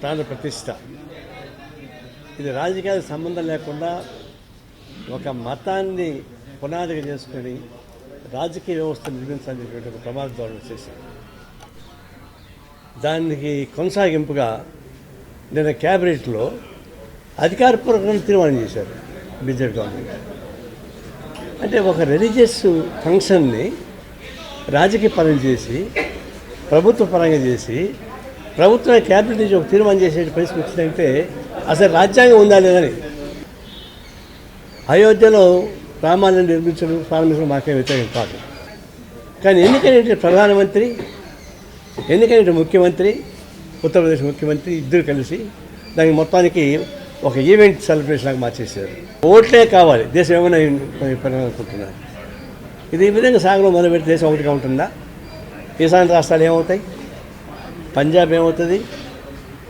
ప్రాణ ప్రతిష్ట. ఇది రాజకీయాలకు సంబంధం లేకుండా ఒక మతాన్ని పునాదిగా చేసుకొని రాజకీయ వ్యవస్థ నిర్మించాలనేటువంటి ఒక ప్రమాద ధోరణి చేశాను దానికి కొనసాగింపుగా నిన్న క్యాబినెట్లో అధికారపూర్వకంగా తీర్మానం చేశారు బీజేపీ గవర్నమెంట్. అంటే ఒక రిలీజియస్ ఫంక్షన్ని రాజకీయ పరం చేసి ప్రభుత్వ పరంగా చేసి ప్రభుత్వం క్యాబినెట్ నుంచి ఒక తీర్మానం చేసే పరిస్థితి వచ్చిందంటే అసలు రాజ్యాంగం ఉందా లేదని అయోధ్యలో రామాలయం నిర్మించడం ప్రారంభించడం మాకే వ్యతిరేకం కాదు. కానీ ఎన్నికైనటువంటి ప్రధానమంత్రి ఎన్నికైన ముఖ్యమంత్రి ఉత్తరప్రదేశ్ ముఖ్యమంత్రి ఇద్దరు కలిసి దానికి మొత్తానికి ఒక ఈవెంట్ సెలబ్రేషన్ లాగా మార్చేశారు. ఓట్లే కావాలి. దేశం ఏమైనా అనుకుంటున్నారు. ఇది ఈ విధంగా సాగడం మొదలుపెట్టి దేశం ఒకటిగా ఉంటుందా? ఈశాన్య రాష్ట్రాలు ఏమవుతాయి? పంజాబ్ ఏమవుతుంది?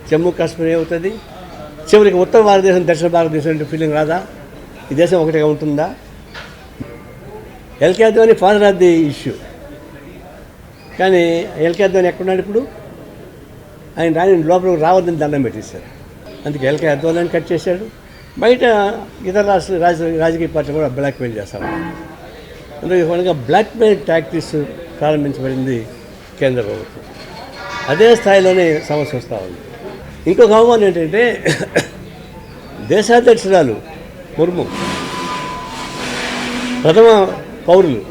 జమ్మూ కాశ్మీర్ ఏమవుతుంది? చివరికి ఉత్తర భారతదేశం దక్షిణ భారతదేశం అంటే ఫీలింగ్ రాదా? ఈ దేశం ఒకటిగా ఉంటుందా? L K Advani father of the issue కానీ ఎల్కే అద్వాని ఎక్కడున్నాడు ఇప్పుడు? ఆయన రాని లోపలికి రావద్దని దండం పెట్టేశారు. అందుకే ఎల్కే అద్వాలని కట్ చేశాడు. బయట ఇతర రాష్ట్ర రాజ రాజకీయ పార్టీ కూడా బ్లాక్మెయిల్ చేస్తారు. అందుకే బ్లాక్మెయిల్ బ్లాక్ టాక్టిక్స్ ప్రారంభించబడింది కేంద్ర ప్రభుత్వం. అదే స్థాయిలోనే సమస్య వస్తూ ఉంది. ఇంకొక అవమానం ఏంటంటే దేశాధ్యక్షురాలు ముర్ము ప్రథమ పౌరులు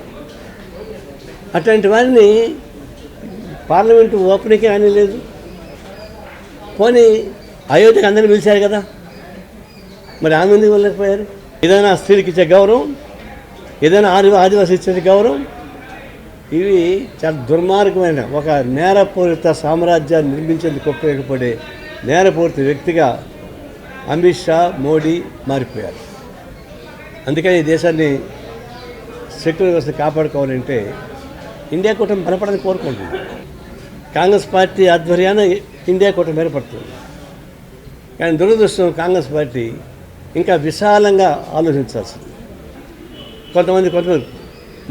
అట్లాంటి వారిని పార్లమెంటు ఓపెనింగ్కి అని లేదు పోనీ అయోధ్యకి అందరిని పిలిచారు కదా మరి ఆమె ఎందుకు వెళ్ళకపోయారు ఏదైనా స్త్రీలకు ఇచ్చే గౌరవం ఏదైనా ఆది ఆదివాసి ఇచ్చే గౌరవం ఇవి చాలా దుర్మార్గమైన ఒక నేరపూరిత సామ్రాజ్యాన్ని నిర్మించేందుకు ఉపయోగపడే నేరపూరిత వ్యక్తిగా అమిత్ షా మోడీ మారిపోయారు. అందుకని ఈ దేశాన్ని సెక్యులర్ వ్యవస్థ కాపాడుకోవాలంటే ఇండియా కూటమి బలపడని కోరుకుంటుంది కాంగ్రెస్ పార్టీ ఆధ్వర్యాన ఇండియా కూటమి ఏర్పడుతుంది. కానీ దురదృష్టం కాంగ్రెస్ పార్టీ ఇంకా విశాలంగా ఆలోచించాల్సింది. కొంతమంది కొంతమంది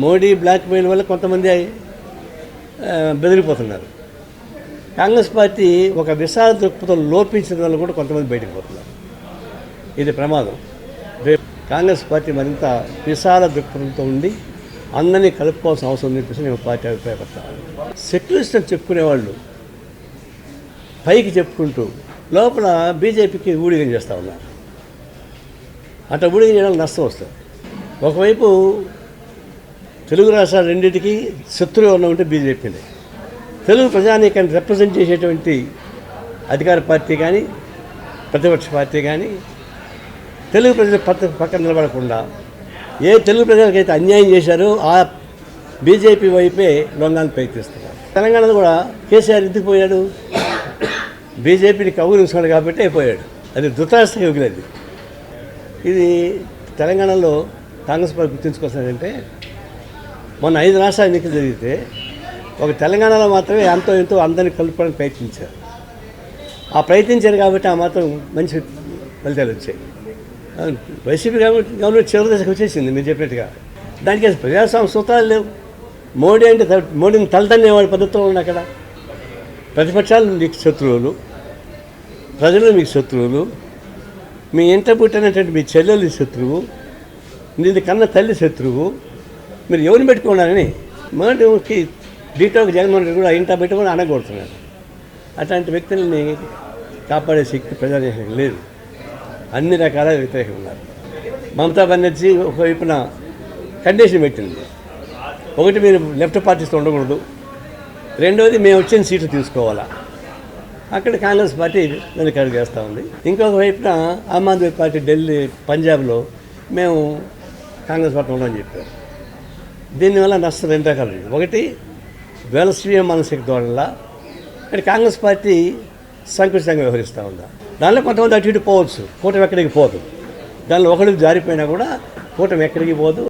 మోడీ బ్లాక్ మెయిల్ వల్ల కొంతమంది బెదిరిపోతున్నారు. కాంగ్రెస్ పార్టీ ఒక విశాల దృక్పథం లోపించిన వల్ల కూడా కొంతమంది బయటకు పోతున్నారు. ఇది ప్రమాదం. రేపు కాంగ్రెస్ పార్టీ మరింత విశాల దృక్పథంతో ఉండి అందరినీ కలుపుకోవాల్సిన అవసరం ఉంది చెప్పేసి నేను పార్టీ అభిప్రాయపడతాను. సెక్యులరిస్ట్ అని చెప్పుకునేవాళ్ళు పైకి చెప్పుకుంటూ లోపల బీజేపీకి ఊడిగం చేస్తూ ఉన్నారు. అట్లా ఊడిగం చేయడానికి నష్టం వస్తుంది. ఒకవైపు తెలుగు రాష్ట్రాలు రెండింటికి శత్రువు ఉన్న ఉంటే బీజేపీనే తెలుగు ప్రజానీకాన్ని రిప్రజెంట్ చేసేటువంటి అధికార పార్టీ కానీ ప్రతిపక్ష పార్టీ కానీ తెలుగు ప్రజల పక్క పక్కన నిలబడకుండా ఏ తెలుగు ప్రజలకైతే అన్యాయం చేశారో ఆ బీజేపీ వైపే లొంగాన్ని ప్రయత్నిస్తున్నారు. తెలంగాణలో కూడా కేసీఆర్ ఎందుకు పోయాడు? బీజేపీని కౌగులించుకున్నాడు కాబట్టి అయిపోయాడు అది ధృతరాష్ట్ర యోగులది. ఇది తెలంగాణలో కాంగ్రెస్ పార్టీ గుర్తించుకోవాల్సిందంటే మొన్న ఐదు రాష్ట్రాల ఎన్నికలు జరిగితే ఒక తెలంగాణలో మాత్రమే ఎంతో ఎంతో అందరిని కలుపుకోవడానికి ప్రయత్నించారు. ఆ ప్రయత్నించారు కాబట్టి ఆ మాత్రం మంచి ఫలితాలు వచ్చాయి. వైసీపీ గవర్నమెంట్ గవర్నమెంట్ చివరి దశకు వచ్చేసింది మీరు చెప్పినట్టుగా. దానికి అసలు ప్రజాస్వామ్య సూత్రాలు లేవు. మోడీ అంటే త- మోడీని తలదన్నేవాడి పద్ధతిలో ఉంది అక్కడ. ప్రతిపక్షాలు మీకు శత్రువులు ప్రజలు మీకు శత్రువులు మీ ఇంట పుట్టినటువంటి మీ చెల్లెలు శత్రువు నీది కన్న తల్లి శత్రువు మీరు ఎవరిని పెట్టుకున్నారని మనకి డీటోకి జగన్మోహన్ రెడ్డి కూడా ఇంట పెట్టుకుని అనగొడుతున్నాడు అట్లాంటి వ్యక్తులని కాపాడే శక్తి ప్రజాదేశం లేదు. అన్ని రకాల వ్యతిరేకం ఉన్నారు. మమతా బెనర్జీ ఒకవైపున కండిషన్ పెట్టింది. ఒకటి మీరు లెఫ్ట్ పార్టీస్తో ఉండకూడదు. రెండవది మేము వచ్చిన సీట్లు తీసుకోవాలా. అక్కడ కాంగ్రెస్ పార్టీ వెనకాడు చేస్తూ ఉంది. ఇంకొక వైపున ఆమ్ ఆద్మీ పార్టీ ఢిల్లీ పంజాబ్లో మేము కాంగ్రెస్ పార్టీ ఉండమని చెప్పారు. దీనివల్ల నష్టం రెండు రకాలు ఒకటి వెలస్వీయ మానసిక ధోరణిలా ఇక్కడ కాంగ్రెస్ పార్టీ సంకుచితంగా వ్యవహరిస్తూ ఉందా. దానిలో కొంతమంది అటు ఇటు పోవచ్చు కూటమి ఎక్కడికి పోదు. దానిలో ఒకరికి జారిపోయినా కూడా కూటమి ఎక్కడికి పోదు.